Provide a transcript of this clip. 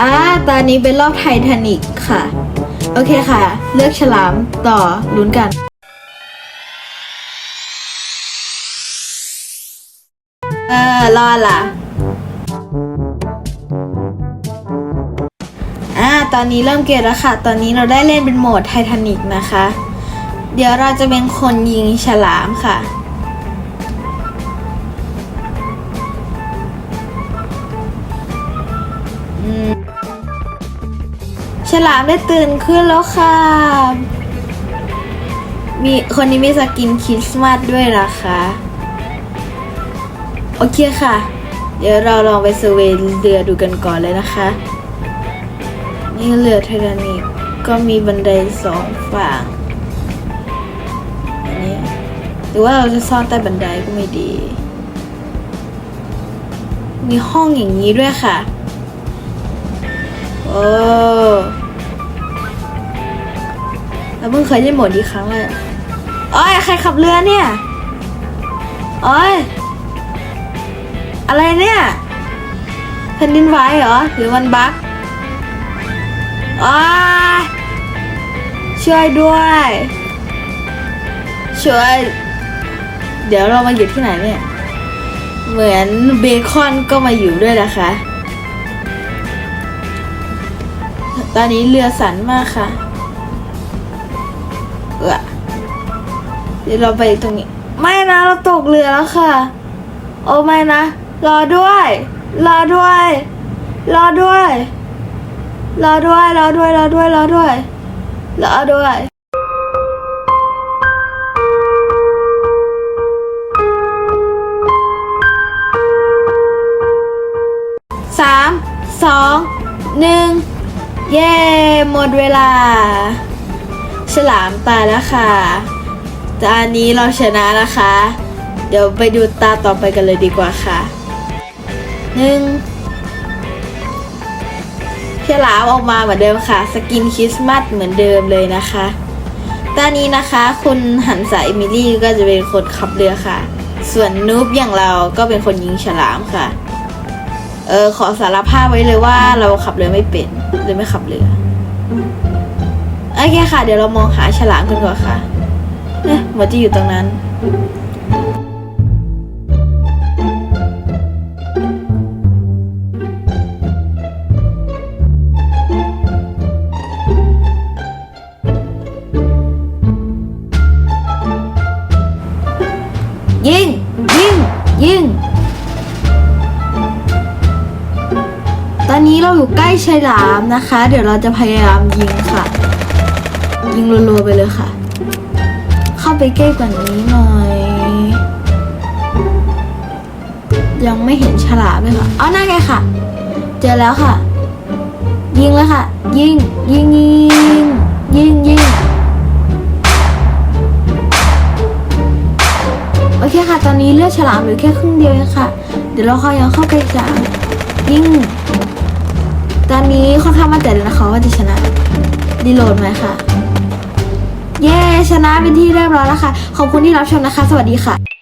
อ่าตอนนี้เป็นรอบไททานิกค่ะ โอเคค่ะ เลือกฉลามต่อลุ้นกัน เออรอดล่ะอ่าตอนนี้เริ่มเกมแล้วค่ะ ตอนนี้เราได้เล่นเป็นโหมดไททานิกนะคะ เดี๋ยวเราจะเป็นคนยิงฉลามค่ะ ลามได้ตื่นขึ้นแล้วค่ะ มีคนนี้มีสกินคริสต์มาสด้วยนะคะโอเคค่ะ เดี๋ยวเราลองไปเซเวยเรือดูกันก่อนเลยนะคะ นี่เรือไททานิกก็มีบันไดสองฝั่งอันนี้หรือว่าเราจะซ่อนใต้บันไดก็ไม่ดี มีห้องอย่างนี้ด้วยค่ะ โอ้ เราเพิ่งเคยเล่นโหมดนี้ครั้งแรกโอ้ยใครขับเรือเนี่ยโอ้ยอะไรเนี่ยแผ่นดินไหวเหรอ หรือมันบั๊กอ้ายช่วยด้วย ช่วย เดี๋ยวเรามาอยู่ที่ไหนเนี่ย เหมือนเบคอนก็มาอยู่ด้วยนะคะ ตอนนี้เรือสั่นมากค่ะ เออเดี๋ยวเราไปตรงนี้ ไม่นะเราตกเรือแล้วค่ะ โอ้ไม่นะ รอด้วย รอด้วย รอด้วย รอด้วย รอด้วย รอด้วย รอด้วย รอด้วยสามสองหนึ่งเย้ หมดเวลา ฉลามตายแล้วค่ะตอนนี้เราชนะนะคะ เดี๋ยวไปดูตาต่อไปกันเลยดีกว่าค่ะหนึ่งฉลามออกมาเหมือนเดิมค่ะ สกินคริสต์มาสเหมือนเดิมเลยนะคะตอนนี้นะคะ คุณหันสายเอมิลี่ก็จะเป็นคนขับเรือค่ะ ส่วนนูบอย่างเราก็เป็นคนยิงฉลามค่ะ เออขอสารภาพไว้เลยว่าเราขับเรือไม่เป็นเลยไม่ขับเรือ เคค่ะ เดี๋ยวเรามองหาฉลามกันก่อนค่ะเอ๊ะมันจะอยู่ตรงนั้น ยิง ยิง ยิง ตอนนี้เราอยู่ใกล้ฉลามนะคะ เดี๋ยวเราจะพยายามยิงค่ะ ยิงรัวๆไปเลยค่ะ เข้าไปใกล้กว่านี้หน่อย ยังไม่เห็นฉลามเลยค่ะเอาหน้าไงค่ะ เจอแล้วค่ะ ยิงเลยค่ะ ยิงยิงยิงยิงยิงโอเคค่ะ ตอนนี้เลือดฉลามเหลือแค่ครึ่งเดียวเองค่ะ เดี๋ยวเราคอยยังเข้าไปจายิงตอนนี้ค่อนข้างมั่นใจเลยนะคะว่าจะชนะ ดีโหลดไหมค่ะ เย้ ชนะเป็นที่เรียบร้อยแล้วค่ะ ขอบคุณที่รับชมนะคะ สวัสดีค่ะ